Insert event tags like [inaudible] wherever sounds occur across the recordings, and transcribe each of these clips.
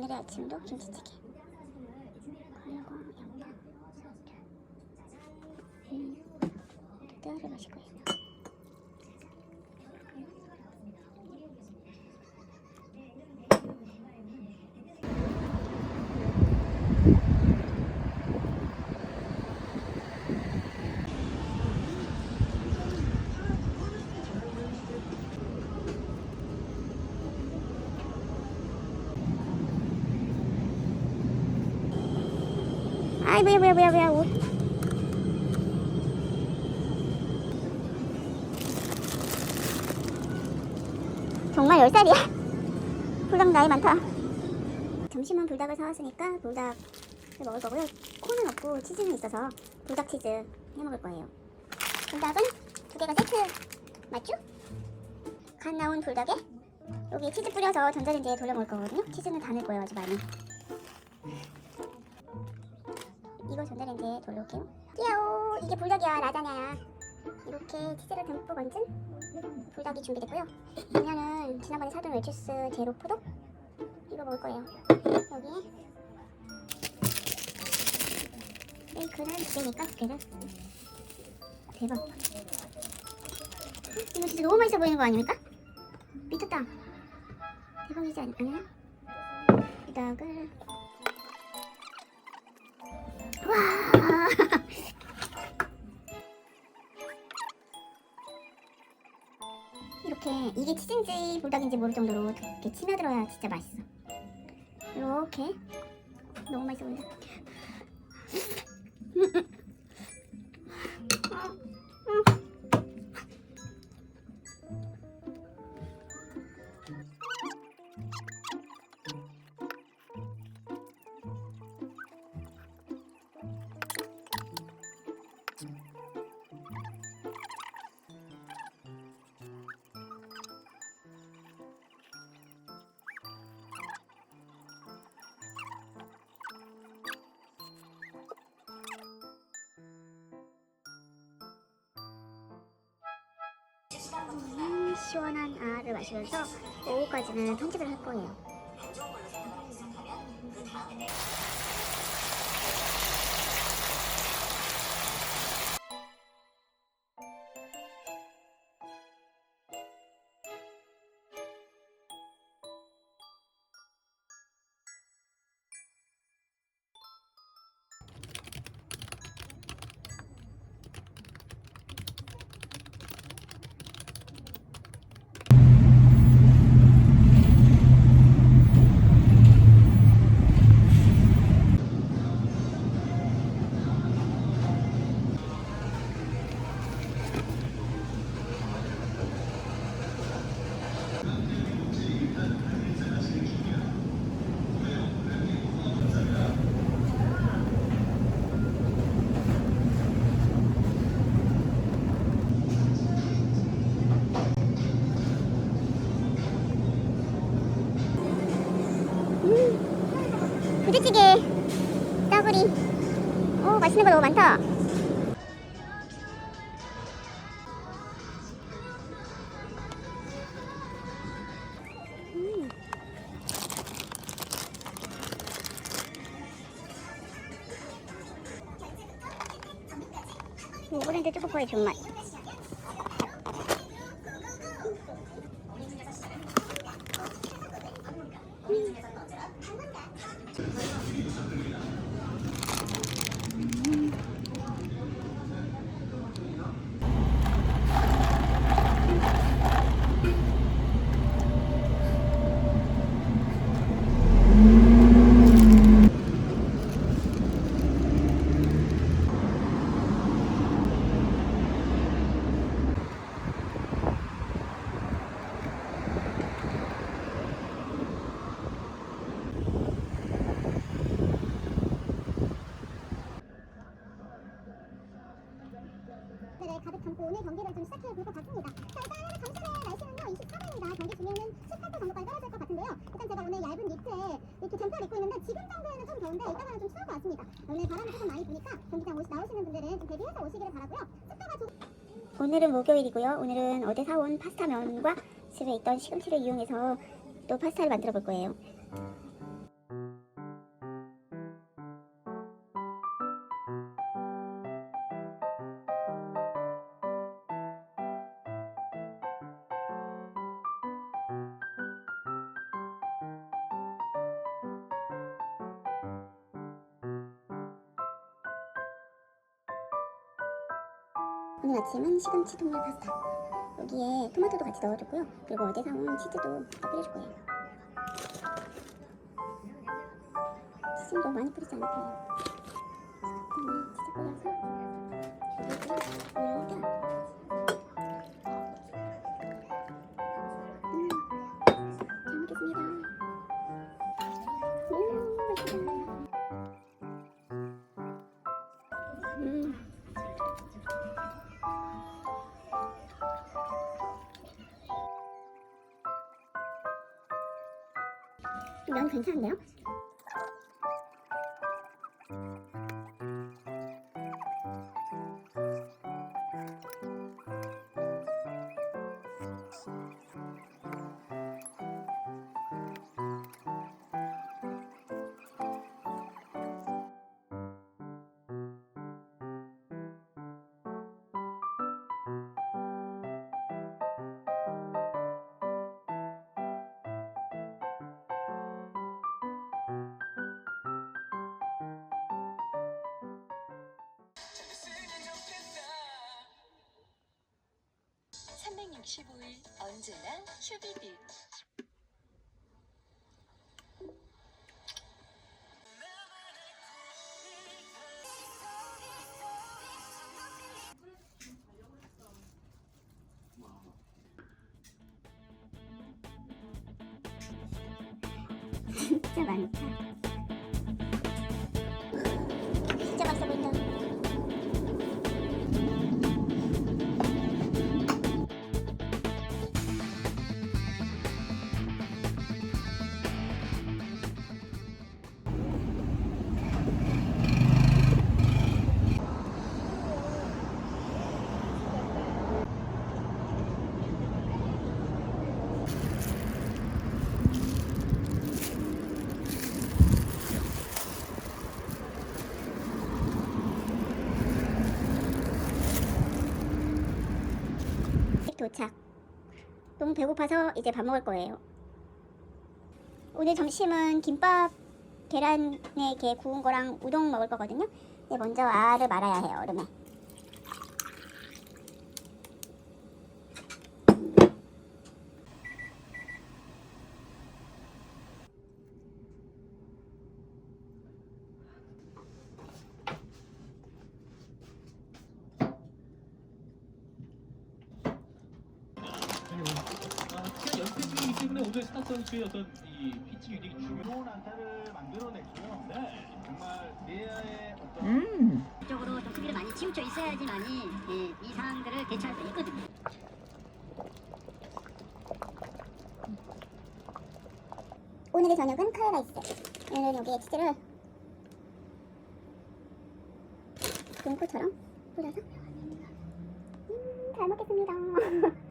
오늘의 아침도 김치찌개. 그리고 양파. 음, 뜨거를 마실 거예요. 아이 뭐야 뭐야 뭐야 뭐야 옷. 정말 열 살이야. 불닭 나이 많다. 점심은 불닭을 사왔으니까 불닭을 먹을 거고요. 콘은 없고 치즈는 있어서 불닭 치즈 해 먹을 거예요. 불닭은 두 개가 세트 맞죠? 갓 나온 불닭에 여기 치즈 뿌려서 전자레인지에 돌려 먹을 거거든요. 치즈는 다 넣을 거예요, 아주 많이. 이거 전자레인지에 돌려올게요. 끼야오 이게 불닭이야 라자냐야. 이렇게 치즈를 듬뿍 얹은 불닭이 준비됐고요. 라면은 지난번에 사둔 웰치스 제로 포도 이거 먹을 거예요. 여기 베이크는 두 개니까 두 개를 대박. 이거 진짜 너무 맛있어 보이는 거 아닙니까? 미쳤다. 대박이지 않- 않아요? 불닭을 이게 치즈인지 불닭인지 모를 정도로 이렇게 치며들어야 진짜 맛있어. 이렇게 너무 맛있어 보인다. 시원한 아를 마시면서 오후까지는 편집을 할 거예요. 부대찌개, 따구리. 오, 맛있는 거 너무 많다. 정도까지 떨어질 것 같은데요. 일단 제가 오늘 얇은 니트에 이렇게 점퍼를 입고 있는데 지금 정도에는 좀 더운데 이따가는 좀 추울 것 같습니다. 오늘 바람이 조금 많이 부니까 경기장 오시, 나오시는 분들은 좀 대비해서 오시기를 바라고요. 습도가 좀 오늘은 목요일이고요. 오늘은 어제 사온 파스타면과 집에 있던 시금치를 이용해서 또 파스타를 만들어 볼 거예요. 오늘 아침은 시금치 통밀 파스타. 여기에 토마토도 같이 넣어줬고요. 그리고 어제 사온 치즈도 다 뿌려줄 거예요. 치즈는 너무 많이 뿌리지 않을 거예요. 치즈 뿌려서 면 괜찮은데요? (365일) 언제나 슈비비 도착. 너무 배고파서 이제 밥 먹을 거예요. 오늘 점심은 김밥 계란에 이렇게 구운 거랑 우동 먹을 거거든요. 근데 먼저 알을 말아야 해요, 얼음에. 아, 그냥 연습 중이기 때문에 오늘 스타 선수의 어떤 이 피칭 유닉이 중요. 좋은 안타를 만들어냈고요. 네, 정말 내야의 어떤 음. 쪽으로 좀 수비를 많이 치우쳐 있어야지만이 예, 이 상황들을 대처할 수 있거든요. 오늘의 저녁은 카레라이스. 오늘은 여기에 치즈를 등포처럼 뿌려서 음, 잘 먹겠습니다. [laughs]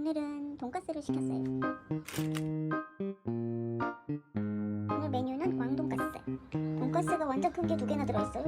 오늘은 돈가스를 시켰어요. 오늘 메뉴는 광돈가스. 돈가스가 완전 큰 게 두 개나 들어있어요.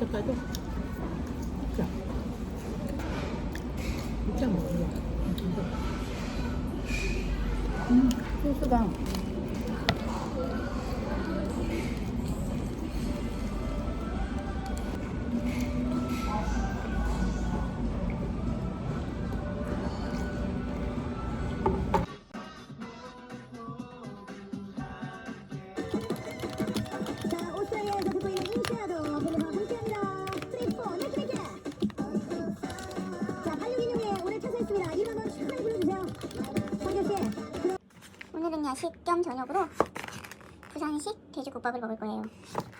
닭갈비. 자. 진짜 먹어. 음, 소스가. 야식 겸 저녁으로 부산식 돼지국밥을 먹을 거예요.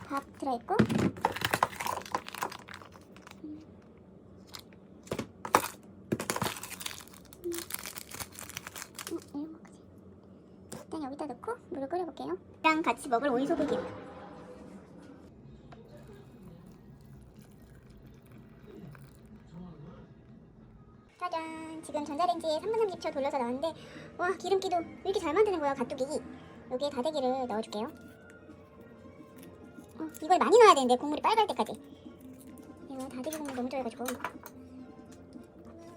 밥 들어있고 음, 먹지. 일단 여기다 넣고 물을 끓여볼게요. 이랑 같이 먹을 오이 소고기. 지금 전자레인지에 3분 30초 돌려서 나왔는데 와 기름기도 왜 이렇게 잘 만드는 거야 가뚜기. 여기에 다대기를 넣어줄게요. 어, 이걸 많이 넣어야 되는데 국물이 빨갈 때까지. 이거 다대기 국물 너무 좋아해가지고.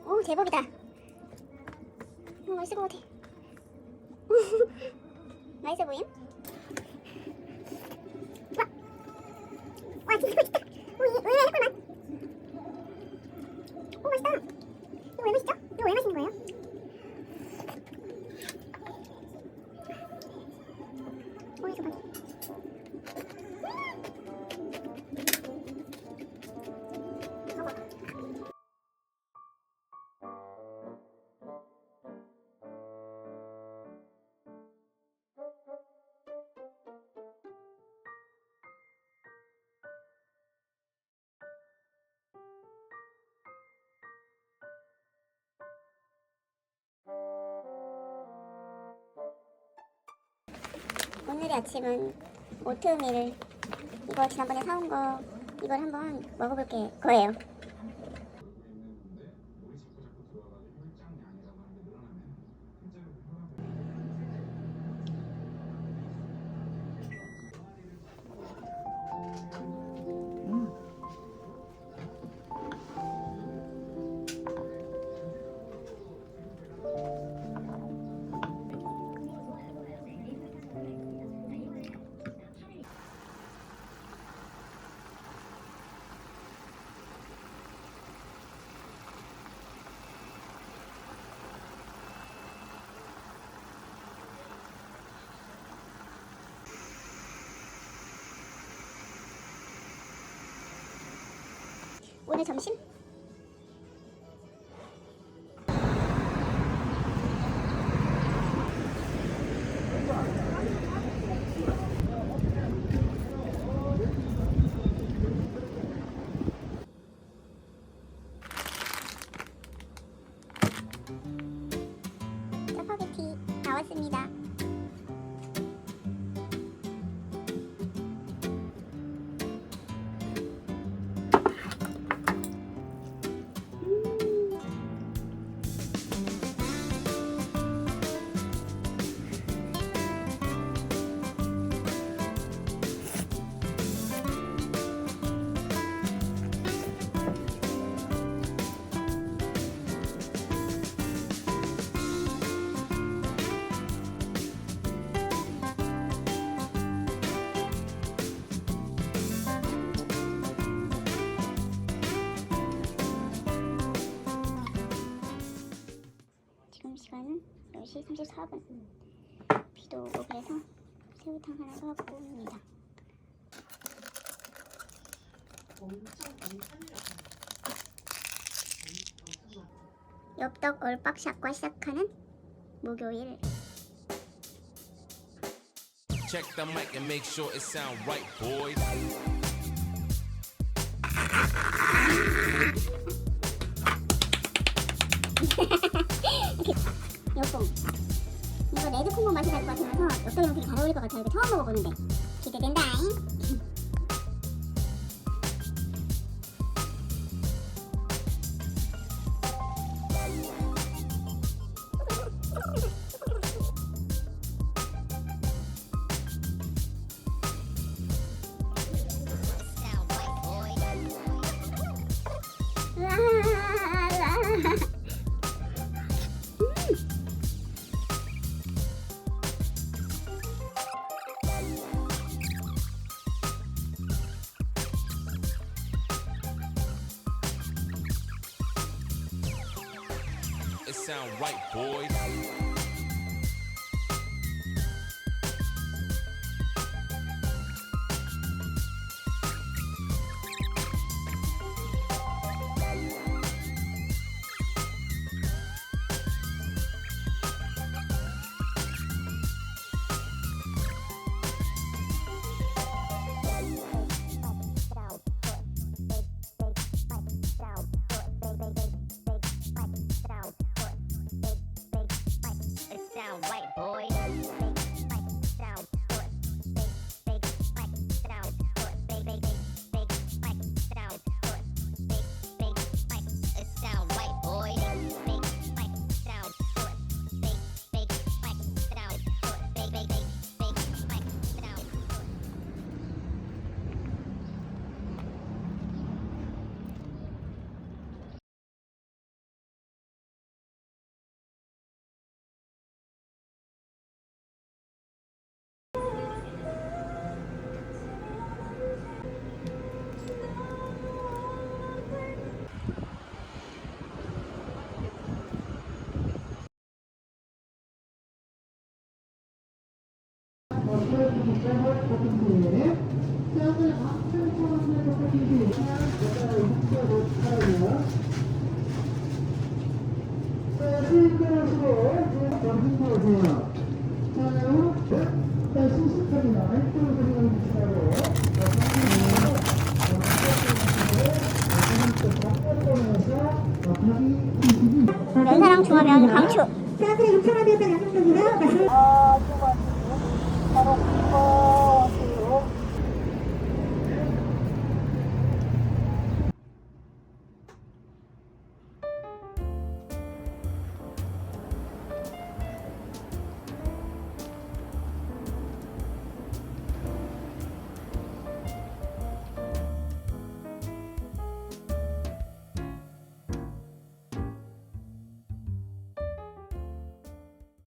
오 제법이다. 어, 맛있을 것 같아. [laughs] 맛있어 보임? 와! 와 진짜 맛있다 오늘의 아침은 오트밀 이거 지난번에 사온 거 이걸 한번 먹어볼 게 거예요. 오늘 점심 10시 34분. 비도 오고 그래서 새우탕 하나 사갖고 옵니다. 엽떡 얼빡샷과 시작하는 목요일. Check the mic and make sure it sound right, boys. 여봉. 이거 레드 콩고 맛이 날 것 같으면서 엽떡이랑 되게 잘 어울릴 것 같아요. 이거 처음 먹어보는데 sound right, boys. white, boy. 면사랑 중화면 강추. 사람들이 요청하는 양념적으로 맛을